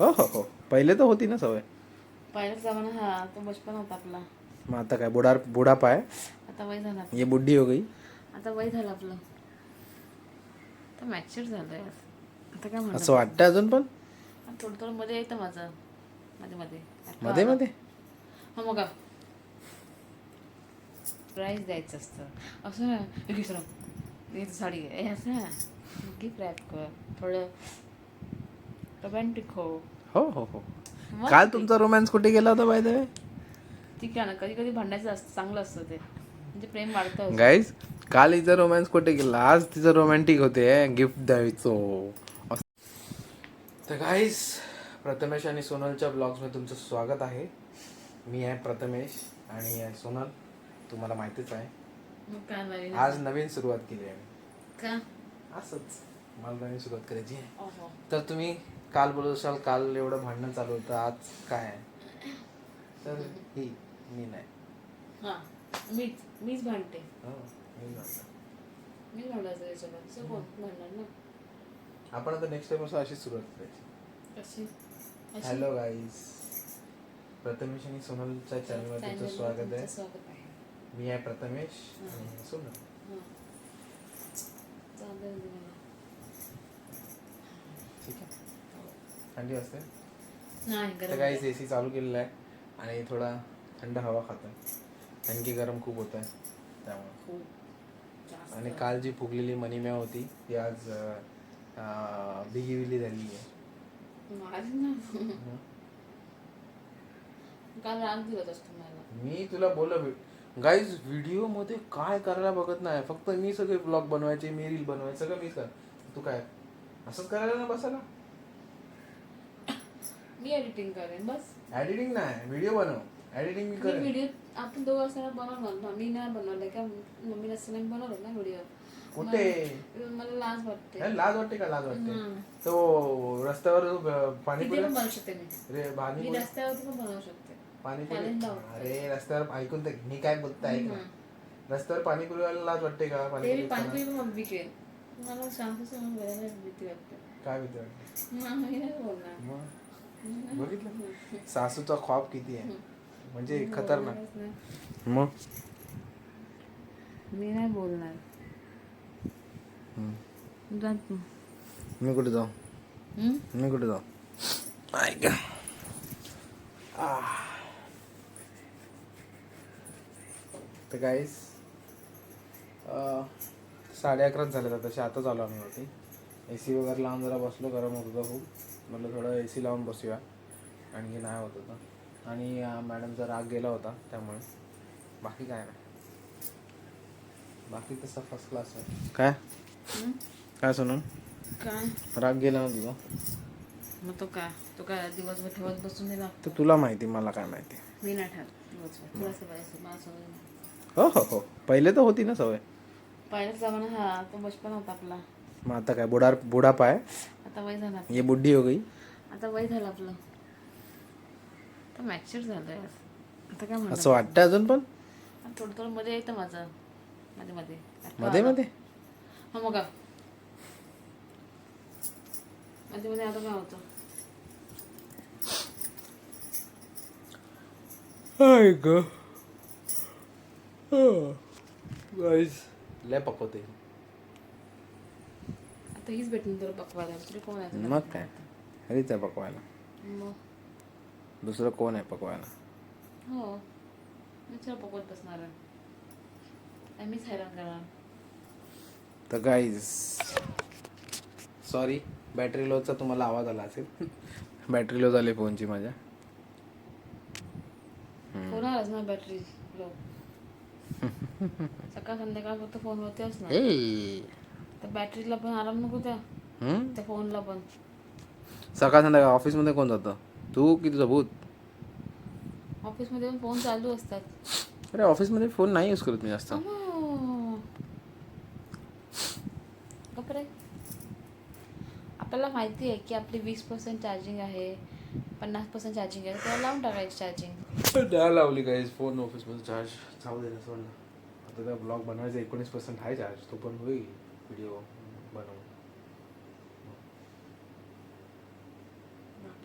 हो हो हो. पहिले तर होती ना सवय. पहिल्याच जमाना हा तो बचपन होता आपला. मग आता काय बुडा बुढापा है आता वय झालं आपलं. ये बुढ़ी हो गई. आता वय झालं आपलं. आता मॅच्युअर झालंय. आता काय म्हणतात असं वाटतं अजून पण? थोडं थोडं मध्ये येतं माझं. मध्ये मध्ये. आता मध्ये मध्ये? हा मग प्राईज द्यायचं असतं. असं ना हे घे सर हे साडी. घे हे असं ना. गिफ्ट रॅप कर. थोडं रोमॅन्टिक हो हो हो. हो मग काल तुमचा रोमॅन्स कुठे गेला होता बाय द ठीक आहे ना कधी कधी भांडायचं असतं चांगलं असतं ते. म्हणजे प्रेम वाढतं गाईज काल हिचा रोमॅन्स कुठे गेला? आज तिचं रोमॅन्टिक होते गिफ्ट द्यायचो. तर गाईज प्रथमेश आणि सोनलच्या ब्लॉग्समध्ये तुमचं स्वागत आहे. मी आहे प्रथमेश आणि आहे सोनल. तुम्हाला माहितीच आहे. मग काय नवीन आज नवीन सुरुवात केली आहे. का? असंच. मला नवीन सुरुवात करायची. आहे ओहो. तर तुम्ही काल बोलत असाल काल एवढं भांडणं चालू होतं आज काय? आहे तर ही मी नाही. हां मीच मीच भांडते. हो, मी भांडण. मी भांडायचं याच्यामध्ये असं कोण भांडणार ना? आपण आता नेक्स्ट टाइम असं अशीच सुरुवात करायची. कशी अशी? हॅलो गाईज प्रथमेश आणि सोनलच्या चॅनलवर तुमचं channel वर स्वागत तुमचं आहे स्वागत आहे. मी आहे प्रथमेश आणि सोनल. हां. चालेल ठीक आहे. थंडी असते? नाही तर गरम गाईज ए सी चालू केलेला आहे आणि थोडा थंड हवा खात आहे आणखी गरम खूप होत आहे त्यामुळे आणि काल जी फुगलेली मनीम्या होती ती आज बिगिविली झालेली आहे. माझी ना? काल राग दिवस असतो मला. मी तुला बोल गाईज व्हिडिओमध्ये काय करायला बघत नाही. फक्त मी सगळे ब्लॉग बनवायचे मी रील बनवायचे सगळं मीच कर. तू काय? असंच करायला ना बसायला. मी एडिटिंग करेन बस. एडिटिंग नाही व्हिडिओ बनव. एडिटिंग मी मी करेन. व्हिडिओ आपण दोघं असताना बनवलं ना मी नाही बनवलं का? मम्मी नसताना मी बनवलं ना व्हिडिओ कुठे? मला लाज वाटते. लाज वाटते का? लाज वाटते. तो रस्त्यावर तिथे पाणीपुरी पण बनवू शकते मी. रे मी पाणीपुरी रस्त्यावरती पण बनवू शकते. पाणीपुरी Talent लावते. अरे रस्त्यावर ऐकून तर मी काय बोलतो ऐक ना. हम्म. रस्त्यावर पाणीपुरीवाला लाज वाटते का? ते पाणीपुरी मी खाताना? पाणीपुरी पण विकेन मला बोलायला भीती वाटते. काय भीती वाटते? नाही बोलणार. मग? बघितलं? सासूचा ख्वाब किती आहे? म्हणजे खतरनाक. बोलणारच नाही. मग? मी नाही बोलणार. तू. मी कुठे जाऊ? हम्म? मी कुठे जाऊ? ऐक तर गाईस साडे अकराच झाले आता तसे आताच आलो आम्ही होती ए सी वगैरे लावून जरा बसलो गरम होत होतं खूप. म्हटलं थोडं ए सी लावून बसूया. आणखी नाही होत होतं. आणि मॅडमचा राग गेला होता त्यामुळे. बाकी काय नाही. बाकी तसं फर्स्ट क्लास आहे. काय? काय सोनून काय? राग गेला ना तुझा? मग तो काय? तो काय दिवसभर ठेवत बसून दिला तर तुला माहिती मला काय माहिती? मी नाही ठेवत दिवसभर. तुला सवय असेल मला सवय नाही. हो हो हो. पहिले तर होती ना सवय. पहिल्याच जमाना हा तो बचपन होता आपला. मग आता काय बुडा बुढापा है आता वय झालं. ये बुढ़ी हो गई. आता वय झालं आपलं. आता मॅच्युअर झालंय. आता काय म्हणणार? असं वाटतं अजून पण? थोडं थोडं मध्ये येतं माझं. मध्ये मध्ये. मध्ये मध्ये? हा मग मध्ये मध्ये आता काय होतं? हाय ग. गाईस लय पकवते आता हीच भेटून तुला पकवायला. दुसरी कोण आहे? मग काय हरीच आहे पकवायला. मग? दुसरं कोण आहे पकवायला? हो. तुला पकवत बसणार आहे. मीच हैराण करणार. तर गाईज सॉरी बॅटरी लोचा तुम्हाला आवाज आला असेल. बॅटरी लो झाली फोनची माझ्या. फोन आलाच ना बॅटरी लो सकाळ संध्याकाळ फक्त फोन होते असणार. तर बॅटरीला पण आराम नको त्या? त्या फोनला पण. सकाळ संध्याकाळ ऑफिसमध्ये कोण जातं? तू की तुझं भूत? ऑफिसमध्ये पण फोन चालू असतात. अरे ऑफिसमध्ये फोन नाही यूज करत मी जास्त. कपडे आपल्याला माहिती आहे की आपली वीस पर्सेंट चार्जिंग आहे. पन्नास पर्सेंट चार्जिंग आहे. त्याला लावून टाकायची चार्जिंग नाही लावली काय फोन ऑफिसमध्ये चार्ज जाऊ दे ना सोड ना. आता त्या ब्लॉग बनवायचा एकोणीस पर्सेंट आहे चार्ज तो पण होईल व्हिडिओ बनवून.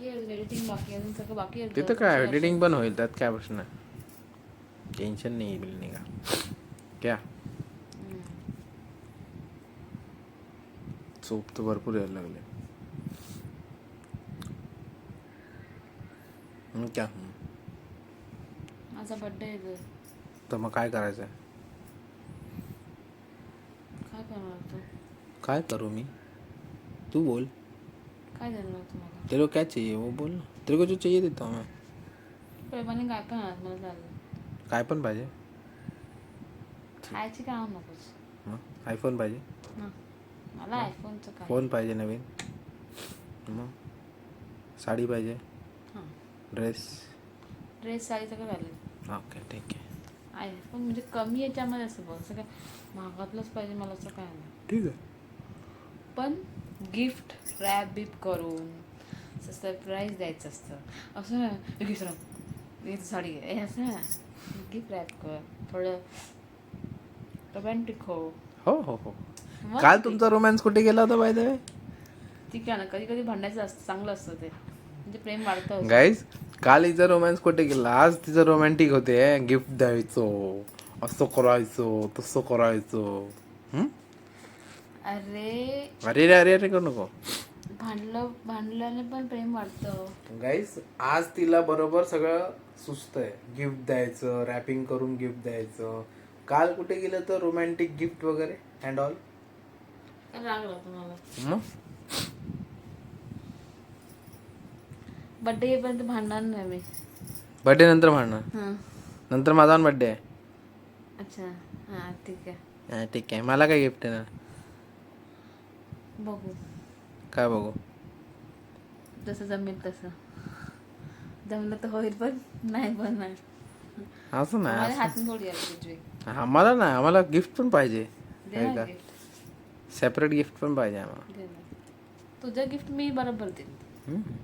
एडिटिंग बाकी अजून सगळं बाकी तिथं काय एडिटिंग पण होईल त्यात काय प्रश्न आहे? टेन्शन नाही बिल्डिंग का क्या. झोप तर भरपूर यायला लागले. क्या. माझा बड्डे आहे तर मग काय करायचं आहे काय करणार तू काय करू मी? तू बोल. काय देणार तुम्हाला? तेरे को क्या चाहिए? वो बोल ना. तेरे को जो चाहिए देता हूँ मैं. प्रेमाने काय पण आणत मला चालेल काय पण पाहिजे. खायची काय आणू नकोस? आयफोन पाहिजे? हं. मला आयफोनचं काय? फोन पाहिजे नवीन. मग? साडी पाहिजे. हां. ड्रेस ड्रेस साडीचं काय झालं ओके ठीक आहे आयफोन म्हणजे कमी याच्यामध्ये असं बघ असं काय महागातलंच पाहिजे मला असं काय नाही. ठीक आहे. पण गिफ्ट रॅप बिप करून असं सरप्राईज द्यायचं असतं. असं नाही हे साडी घे हे असं गिफ्ट रॅप कर थोडं रोमॅन्टिक हो. हो हो हो. मग काल तुमचा रोमॅन्स कुठे गेला होता बाय द वे ठीक आहे ना कधी कधी भांडायचं असतं चांगलं असतं ते. म्हणजे प्रेम वाढतं. गाईज काल हिचा रोमॅन्स कुठे गेला? आज तिचं रोमॅन्टिक होते. गिफ्ट द्यायचो असं करायचो तसं करायचो? अरे. अरे रे अरे अरे करू नको. भांडलं भांडल्याने पण प्रेम वाढतं. गाईज आज तिला बरोबर सगळं सुस्त आहे. गिफ्ट द्यायचं रॅपिंग करून गिफ्ट द्यायचं. काल कुठे गेलं तर रोमॅन्टिक गिफ्ट वगैरे अँड ऑल राग लागला तुम्हाला. मग? बड्डे येईपर्यंत भांडणार नाही मी. बर्थडे नंतर म्हणणार हां. नंतर माझा बर्थडे आहे. अच्छा. हां ठीक आहे. हा, ठीक आहे. मला काय गिफ्ट ना बघू. काय बघू? जसं जमेल तसं. जमलं तर होईल पण नाही पण असं नाही माझ्या हातून थोडी आली असं- आम्हाला नाही आम्हाला गिफ्ट पण पाहिजे. दे ना सेपरेट गिफ्ट पण पाहिजे आम्हाला. दे ना. तुझं गिफ्ट मी बरोबर देईन. हम्म.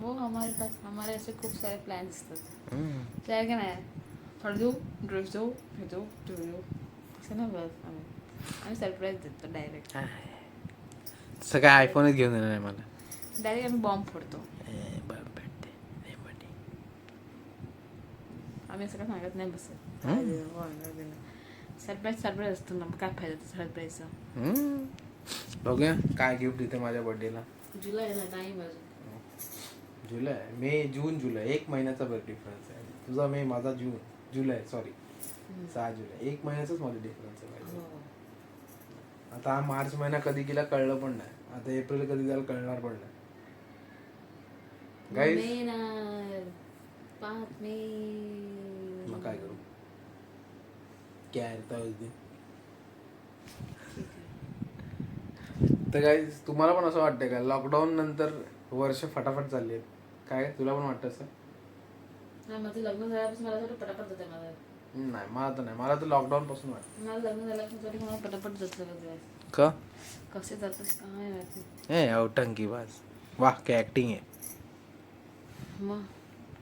वो हमारे पास हमारे ऐसे खूप सारे प्लॅन्स असतात. आहे की नाही? थोडं देऊ ड्रेस देऊ हे देऊ ते देऊ. असं नाही बस आम्ही आम्ही सरप्राईज देतो डायरेक्ट तसं काय आयफोनच घेऊन देणार नाही मला. डायरेक्ट आम्ही बॉम्ब फोडतो. आम्ही असं काय सांगत नाही बसत. सरप्राईज सरप्राईज असतो ना काय फायदा सरप्राईजचा. बघूया काय गिफ्ट देते माझ्या बर्थडेला जुलै ना नाही माझं जुलै मे जून जुलै एक महिन्याचा बरं डिफरन्स आहे. तुझा मे माझा जून जुलै सॉरी सहा जुलै एक महिन्याचाच माझा डिफरन्स आहे हो. आता हा मार्च महिना कधी गेला कळलं पण नाही. आता एप्रिल कधी जायला कळणार पण नाही. पाच मे. मग काय करू? काय तर काय तुम्हाला पण असं वाटतंय का? लॉकडाऊन नंतर वर्ष फटाफट चालली आहेत. काय तुला पण वाटतं असं? नाही माझं लग्न झाल्यापासून मला थोडं पटापट जातं माझं. नाही मला तर नाही. मला तर लॉकडाऊन पासून वाटतं. मला लग्न झाल्यापासून तरी मला पटापट जातं सगळं का? कसे जातात काय माहिती. ए अवटंकी बाज. वाह काय ऍक्टिंग आहे. मग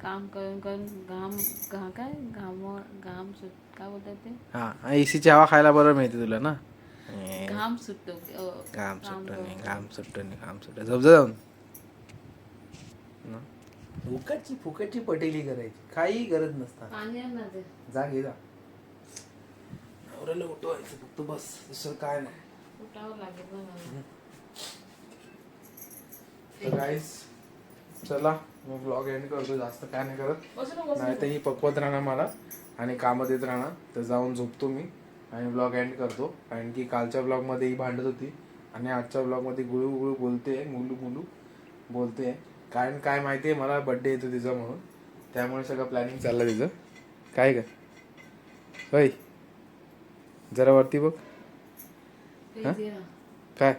काम करून करून घाम घा काय? घाम घाम सुट काय बोलतात ते? हा एसीची हवा खायला बरं मिळते तुला ना? घाम सुटतो अं, घाम काम सुट्ट नाही. घाम सुट्ट नाही घाम सुट्ट झोप जा जाऊन फुकटची फुकटची पटेली करायची. काही गरज नसतात पाणी आहे ना ते जा घे जा. नवऱ्याला उठवायचं फक्त बस. दुसरं काय नाही. उठावं लागेल ना मला. तर गाईस चला मी ब्लॉग एंड करतो. जास्त काय नाही करत. बसू ना, बसू नाही तर ही पकवत राहणार मला आणि कामं देत राहणार. तर जाऊन झोपतो मी आणि ब्लॉग एंड करतो. कारण की कालच्या ब्लॉगमध्ये ही भांडत होती आणि आजच्या ब्लॉगमध्ये गुळू गुळू बोलते मुलू मुलू बोलते कारण काय माहिती आहे मला बड्डे येतो तिचा म्हणून. त्यामुळे सगळं प्लॅनिंग चाललं तिचं. काय काय होय. जरा वरती बघ. ना. काय?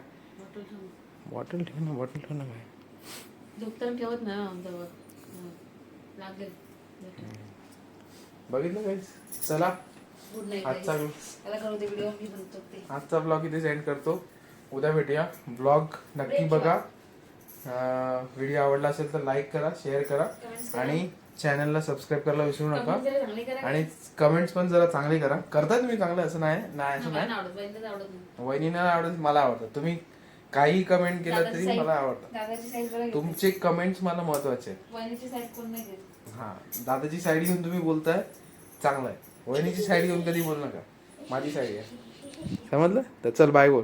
बॉटल ठेव. ना. बॉटल ठेव ना काय झोपताना ठेवत नाही ना आमच्यावर हं. लागेल. बघितलं काय चला. आजचा आजचा ब्लॉग इथे सेंड करतो. उद्या भेटूया. ब्लॉग नक्की बघा. व्हिडिओ आवडला असेल तर लाईक करा शेअर करा आणि चॅनलला सबस्क्राईब करायला विसरू नका. आणि कमेंट्स पण जरा चांगले करा. करता तुम्ही चांगलं असं नाही नाही असं नाही. वहिनीला आवडत मला आवडतं. तुम्ही काही कमेंट केलं तरी मला आवडतं. तुमचे कमेंट्स मला महत्त्वाचे हा दादाची साईड घेऊन तुम्ही बोलताय चांगलं आहे. वहिनीची साईड घेऊन कधी बोलू नका. माझी साईड आहे. समजलं? तर चल बाय बोल.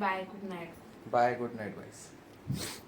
Bye good night bye good night bye